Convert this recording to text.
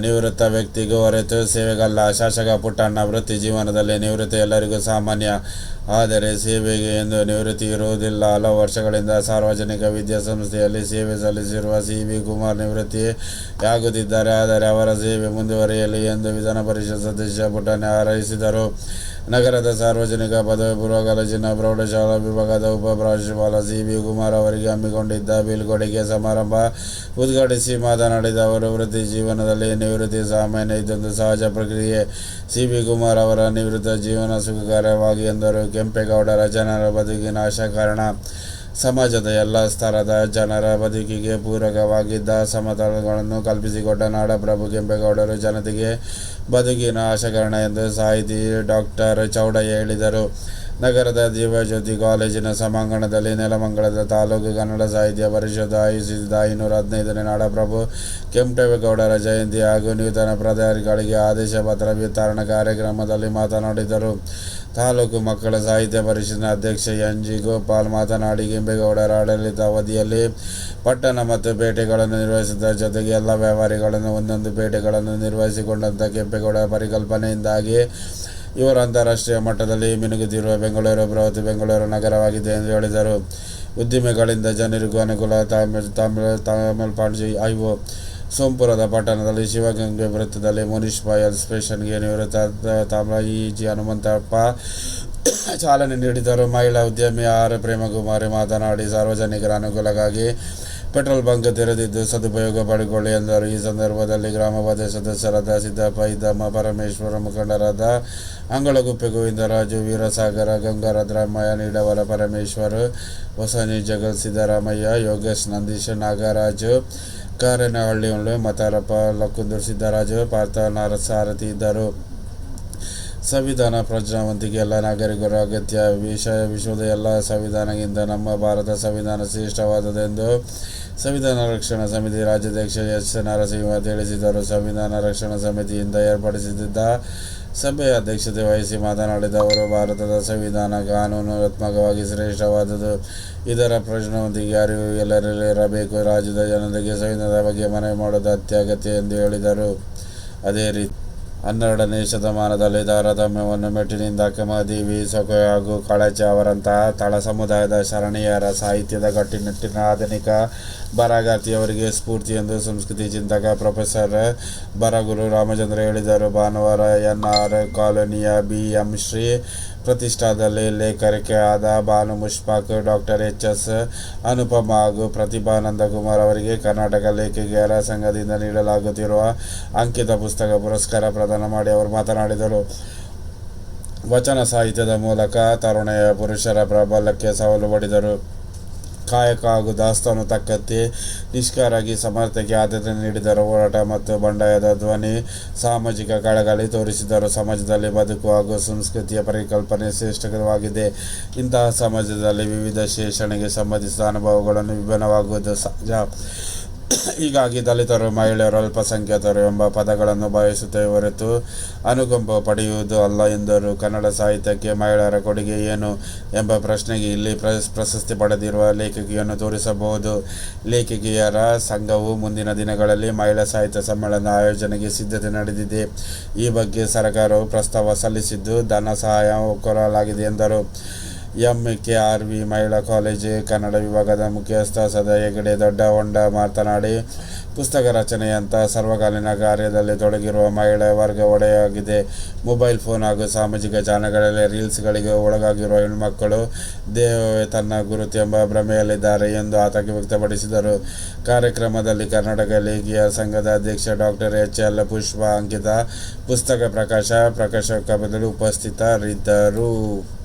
ನಿವೃತ್ತ ವ್ಯಕ್ತಿಗೂ ಹೊರತು ಸೇವೆಗಲ್ಲ. ಶಾಸಕ ಪುಟ್ಟಣ್ಣ ವೃತ್ತಿ ಜೀವನದಲ್ಲಿ ನಿವೃತ್ತಿ ಎಲ್ಲರಿಗೂ ಸಾಮಾನ್ಯ. ಆದರೆ ಸೇವೆಗೆ ಎಂದು ನಿವೃತ್ತಿ ಇರುವುದಿಲ್ಲ. ಹಲವು ವರ್ಷಗಳಿಂದ ಸಾರ್ವಜನಿಕ ವಿದ್ಯಾಸಂಸ್ಥೆಯಲ್ಲಿ ಸೇವೆ ಸಲ್ಲಿಸಿರುವ ಸಿ ವಿ ಕುಮಾರ್ ನಿವೃತ್ತಿಯಾಗುತ್ತಿದ್ದಾರೆ. ಆದರೆ ಅವರ ಸೇವೆ ಮುಂದುವರಿಯಲಿ ಎಂದು ವಿಧಾನ ಪರಿಷತ್ ಸದಸ್ಯ ಪುಟ್ಟಣ್ಣ ಹಾರೈಸಿದರು. ನಗರದ ಸಾರ್ವಜನಿಕ ಪದವಿ ಪೂರ್ವ ಕಾಲೇಜಿನ ಪ್ರೌಢಶಾಲಾ ವಿಭಾಗದ ಉಪ ಪ್ರಾಂಶುಪಾಲ ಸಿ ವಿ ಕುಮಾರ್ ಅವರಿಗೆ ಹಮ್ಮಿಕೊಂಡಿದ್ದ ಬೀಳ್ಕೊಡುಗೆ ಸಮಾರಂಭ ಉದ್ಘಾಟಿಸಿ ಮಾತನಾಡಿದ ಅವರು, ವೃತ್ತಿ ಜೀವನದಲ್ಲಿ ನಿವೃತ್ತಿ ಸಾಮಾನ್ಯ ಇದೊಂದು ಸಹಜ ಪ್ರಕ್ರಿಯೆ. ಸಿ ಬಿ ಕುಮಾರ್ ಅವರ ನಿವೃತ್ತ ಜೀವನ ಸುಖಕರವಾಗಿ ಎಂದರು. ಕೆಂಪೇಗೌಡರ ಜನರ ಬದುಕಿನ ಆಶಾ ಕಾರಣ. ಸಮಾಜದ ಎಲ್ಲ ಸ್ತರದ ಜನರ ಬದುಕಿಗೆ ಪೂರಕವಾಗಿದ್ದ ಸಮತಲಗಳನ್ನು ಕಲ್ಪಿಸಿಕೊಟ್ಟ ನಾಡಪ್ರಭು ಕೆಂಪೇಗೌಡರು ಜನತೆಗೆ ಬದುಕಿನ ಆಶಕರಣ ಎಂದು ಸಾಹಿತಿ ಡಾಕ್ಟರ್ ಚೌಡಯ್ಯ ಹೇಳಿದರು. ನಗರದ ಜೀವಜ್ಯೋತಿ ಕಾಲೇಜಿನ ಸಭಾಂಗಣದಲ್ಲಿ ನೆಲಮಂಗಲದ ತಾಲೂಕು ಕನ್ನಡ ಸಾಹಿತ್ಯ ಪರಿಷತ್ ಆಯೋಜಿಸಿದ ಐನೂರ ಹದಿನೈದನೇ ನಾಡಪ್ರಭು ಕೆಂಪೇಗೌಡರ ಜಯಂತಿ ಹಾಗೂ ನೂತನ ಪ್ರಧಾನಿಗಳಿಗೆ ಆದೇಶ ಪತ್ರ ವಿತರಣಾ ಕಾರ್ಯಕ್ರಮದಲ್ಲಿ ಮಾತನಾಡಿದರು. ತಾಲೂಕು ಮಕ್ಕಳ ಸಾಹಿತ್ಯ ಪರಿಷತ್ನ ಅಧ್ಯಕ್ಷ ಎನ್ ಜಿ ಗೋಪಾಲ್ ಮಾತನಾಡಿ, ಕೆಂಪೇಗೌಡರ ಆಡಳಿತ ಅವಧಿಯಲ್ಲಿ ಪಟ್ಟಣ ಮತ್ತು ಪೇಟೆಗಳನ್ನು ನಿರ್ವಹಿಸಿದ ಜೊತೆಗೆ ಎಲ್ಲ ವ್ಯಾಪಾರಿಗಳನ್ನು ಒಂದೊಂದು ಪೇಟೆಗಳನ್ನು ನಿರ್ವಹಿಸಿಕೊಂಡಂಥ ಕೆಂಪೇಗೌಡ ಪರಿಕಲ್ಪನೆಯಿಂದಾಗಿ ಇವರು ಅಂತಾರಾಷ್ಟ್ರೀಯ ಮಟ್ಟದಲ್ಲಿ ಮಿನುಗುತ್ತಿರುವ ಬೆಂಗಳೂರು, ಬೃಹತ್ ಬೆಂಗಳೂರು ನಗರವಾಗಿದೆ ಎಂದು ಹೇಳಿದರು. ಉದ್ದಿಮೆಗಳಿಂದ ಜನರಿಗೂ ಅನುಕೂಲ, ತಮಿಳ್ ತಮಿಳ್ ತಮಿಳ್ ಪಾಂಡ್ಜಿ, ಐಒ ಸೋಂಪುರದ ಪಟ್ಟಣದಲ್ಲಿ ಶಿವಗಂಗೆ ವೃತ್ತದಲ್ಲಿ ಮುನೀಶ್ ಪಾಯಲ್ ಸ್ಪೇಷನ್ಗೆ ನಿವೃತ್ತ ತಾಮ್ರ ಇ ಜಿ ಹನುಮಂತಪ್ಪ ಚಾಲನೆ ನೀಡಿದರು. ಮಹಿಳಾ ಉದ್ಯಮಿ ಆರ್. ಪ್ರೇಮಕುಮಾರಿ ಮಾತನಾಡಿ, ಸಾರ್ವಜನಿಕರ ಅನುಕೂಲಕ್ಕಾಗಿ ಪೆಟ್ರೋಲ್ ಬಂಕ್ ತೆರೆದಿದ್ದು ಸದುಪಯೋಗ ಪಡಿಕೊಳ್ಳಿ ಎಂದರು. ಈ ಸಂದರ್ಭದಲ್ಲಿ ಗ್ರಾಮ ಸದಸ್ಯರಾದ ಸಿದ್ದಪ್ಪ ಇದ್ದಮ್ಮ, ಪರಮೇಶ್ವರ ಮುಖಂಡರಾದ ಅಂಗಳಗುಪ್ಪೆ ಗೋವಿಂದರಾಜು, ವೀರಸಾಗರ ಗಂಗಾರದ್ರಮಯ್ಯ ನೀಡವರ ಪರಮೇಶ್ವರ್, ಹೊಸನಿ ಜಗತ್ ಸಿದ್ದರಾಮಯ್ಯ, ಯೋಗೇಶ್ ನಂದೀಶ್, ನಾಗರಾಜು, ಕಾರೇನಹಳ್ಳಿ ಮತಾರಪ್ಪ, ಲಕ್ಕುಂದೂರು ಸಿದ್ದರಾಜು ಪಾರ್ಥ ನಾರಸಾರಥಿ ಇದ್ದರು. ಸಂವಿಧಾನ ಪ್ರಜ್ಞಾವಂತಿಕೆ ಎಲ್ಲ ನಾಗರಿಕರ ಅಗತ್ಯ. ವಿಷಯ ವಿಶ್ವದ ಎಲ್ಲ ಸಂವಿಧಾನಗಿಂತ ನಮ್ಮ ಭಾರತ ಸಂವಿಧಾನ ಶ್ರೇಷ್ಠವಾದದೆಂದು ಸಂವಿಧಾನ ರಕ್ಷಣಾ ಸಮಿತಿ ರಾಜ್ಯಾಧ್ಯಕ್ಷ ಎಚ್ ನರಸಿಂಹ ತಿಳಿಸಿದರು. ಸಂವಿಧಾನ ರಕ್ಷಣಾ ಸಮಿತಿಯಿಂದ ಏರ್ಪಡಿಸುತ್ತಿದ್ದ ಸಭೆಯ ಅಧ್ಯಕ್ಷತೆ ವಹಿಸಿ ಮಾತನಾಡಿದ ಅವರು, ಭಾರತದ ಸಂವಿಧಾನ ಕಾನೂನಾತ್ಮಕವಾಗಿ ಶ್ರೇಷ್ಠವಾದುದು ಇದರ ಪ್ರಜ್ಞಾವಂತಿಕೆ ಅರಿವು ಎಲ್ಲರಲ್ಲಿ ಇರಬೇಕು ರಾಜ್ಯದ ಜನತೆಗೆ ಸಂವಿಧಾನದ ಬಗ್ಗೆ ಮನವಿ ಮಾಡುವುದು ಅತ್ಯಗತ್ಯ ಎಂದು ಹೇಳಿದರು. ಅದೇ ರೀತಿ ಹನ್ನೆರಡನೇ ಶತಮಾನದಲ್ಲಿ ತಾರತಮ್ಯವನ್ನು ಮೆಟ್ಟಿನಿಂದ ಕೆಮ್ಮದೇವಿ ಸೊಕೆ ಹಾಗೂ ಕಾಳಜಿ ಅವರಂತಹ ತಳ ಸಮುದಾಯದ ಶರಣೀಯರ ಸಾಹಿತ್ಯದ ಕಟ್ಟುನಿಟ್ಟಿನ ಆಧುನಿಕ ಬರಗಾತಿಯವರಿಗೆ ಸ್ಫೂರ್ತಿ ಎಂದು ಸಂಸ್ಕೃತಿ ಚಿಂತಕ ಪ್ರೊಫೆಸರ್ ಬರಗುರು ರಾಮಚಂದ್ರ ಹೇಳಿದರು. ಭಾನುವಾರ ಎನ್ ಆರ್ ಕಾಲೋನಿಯ ಬಿ ಎಂ ಶ್ರೀ ಪ್ರತಿಷ್ಠಾದಲ್ಲಿ ಲೇಖರಿಕೆ ಆದ Bhanu Mushtaq doctor H S Anupama ಹಾಗೂ ಪ್ರತಿಭಾನಂದ ಕುಮಾರ್ ಅವರಿಗೆ ಕರ್ನಾಟಕ ಲೇಖಕಿಯರ ಸಂಘದಿಂದ ನೀಡಲಾಗುತ್ತಿರುವ ಅಂಕಿತ ಪುಸ್ತಕ ಪುರಸ್ಕಾರ ಪ್ರದಾನ ಮಾಡಿ ಅವರು ಮಾತನಾಡಿದರು. ವಚನ ಸಾಹಿತ್ಯದ ಮೂಲಕ ತರುಣೆಯ ಪುರುಷರ ಪ್ರಬಲಕ್ಕೆ ಸವಾಲು ಪಡೆದರು. ಕಾಯಕ ಹಾಗೂ ದಾಸ್ತಾನು ತಕ್ಕಂತೆ ನಿಷ್ಕಾರಾಗಿ ಸಮರ್ಥಕ್ಕೆ ಆದ್ಯತೆ ನೀಡಿದರು. ಹೋರಾಟ ಮತ್ತು ಬಂಡಾಯದ ಧ್ವನಿ ಸಾಮಾಜಿಕ ಕಳಗಳಿ ತೋರಿಸಿದರು. ಸಮಾಜದಲ್ಲಿ ಬದುಕು ಹಾಗೂ ಸಂಸ್ಕೃತಿಯ ಪರಿಕಲ್ಪನೆ ಶ್ರೇಷ್ಠವಾಗಿದೆ. ಇಂತಹ ಸಮಾಜದಲ್ಲಿ ವಿವಿಧ ಶೇಷಣೆಗೆ ಸಂಬಂಧಿಸಿದ ಅನುಭವಗಳನ್ನು ವಿಭಿನ್ನವಾಗುವುದು ಸಹಜ. ಹೀಗಾಗಿ ದಲಿತರು, ಮಹಿಳೆಯರು ಅಲ್ಪಸಂಖ್ಯಾತರು ಎಂಬ ಪದಗಳನ್ನು ಬಯಸುತ್ತೇವೆ ಹೊರತು ಅನುಕಂಪ ಪಡೆಯುವುದು ಅಲ್ಲ ಎಂದರು. ಕನ್ನಡ ಸಾಹಿತ್ಯಕ್ಕೆ ಮಹಿಳೆಯರ ಕೊಡುಗೆ ಏನು ಎಂಬ ಪ್ರಶ್ನೆಗೆ ಇಲ್ಲಿ ಪ್ರಶಸ್ತಿ ಪಡೆದಿರುವ ಲೇಖಕಿಯನ್ನು ತೋರಿಸಬಹುದು. ಲೇಖಕಿಯರ ಸಂಘವು ಮುಂದಿನ ದಿನಗಳಲ್ಲಿ ಮಹಿಳಾ ಸಾಹಿತ್ಯ ಸಮ್ಮೇಳನ ಆಯೋಜನೆಗೆ ಸಿದ್ಧತೆ ನಡೆದಿದೆ. ಈ ಬಗ್ಗೆ ಸರ್ಕಾರವು ಪ್ರಸ್ತಾವ ಸಲ್ಲಿಸಿದ್ದು, ಧನ ಸಹಾಯ ಕೋರಲಾಗಿದೆ ಎಂದರು. ಎಂಕೆಆರ್ವಿ ಮಹಿಳಾ ಕಾಲೇಜು, ಕನ್ನಡ ವಿಭಾಗದ ಮುಖ್ಯಸ್ಥ ಸದಾ ಹೆಗಡೆ ದೊಡ್ಡ ಹೊಂಡ ಮಾತನಾಡಿ, ಪುಸ್ತಕ ರಚನೆಯಂಥ ಸರ್ವಕಾಲೀನ ಕಾರ್ಯದಲ್ಲಿ ತೊಡಗಿರುವ ಮಹಿಳಾ ವರ್ಗ ಒಡೆಯಾಗಿದೆ. ಮೊಬೈಲ್ ಫೋನ್ ಹಾಗೂ ಸಾಮಾಜಿಕ ಜಾಲಗಳಲ್ಲಿ ರೀಲ್ಸ್ಗಳಿಗೆ ಒಳಗಾಗಿರುವ ಹೆಣ್ಮಕ್ಕಳು ದೇಹವೇ ತನ್ನ ಗುರುತು ಎಂಬ ಭ್ರಮೆಯಲ್ಲಿದ್ದಾರೆ ಎಂದು ಆತಂಕ ವ್ಯಕ್ತಪಡಿಸಿದರು. ಕಾರ್ಯಕ್ರಮದಲ್ಲಿ ಕರ್ನಾಟಕ ಲೇಖಿಯ ಸಂಘದ ಅಧ್ಯಕ್ಷ doctor H L Pushpa Ankita, Pustaka ಪ್ರಕಾಶ, ಪ್ರಕಾಶಕ ಬದಲು ಉಪಸ್ಥಿತರಿದ್ದರು.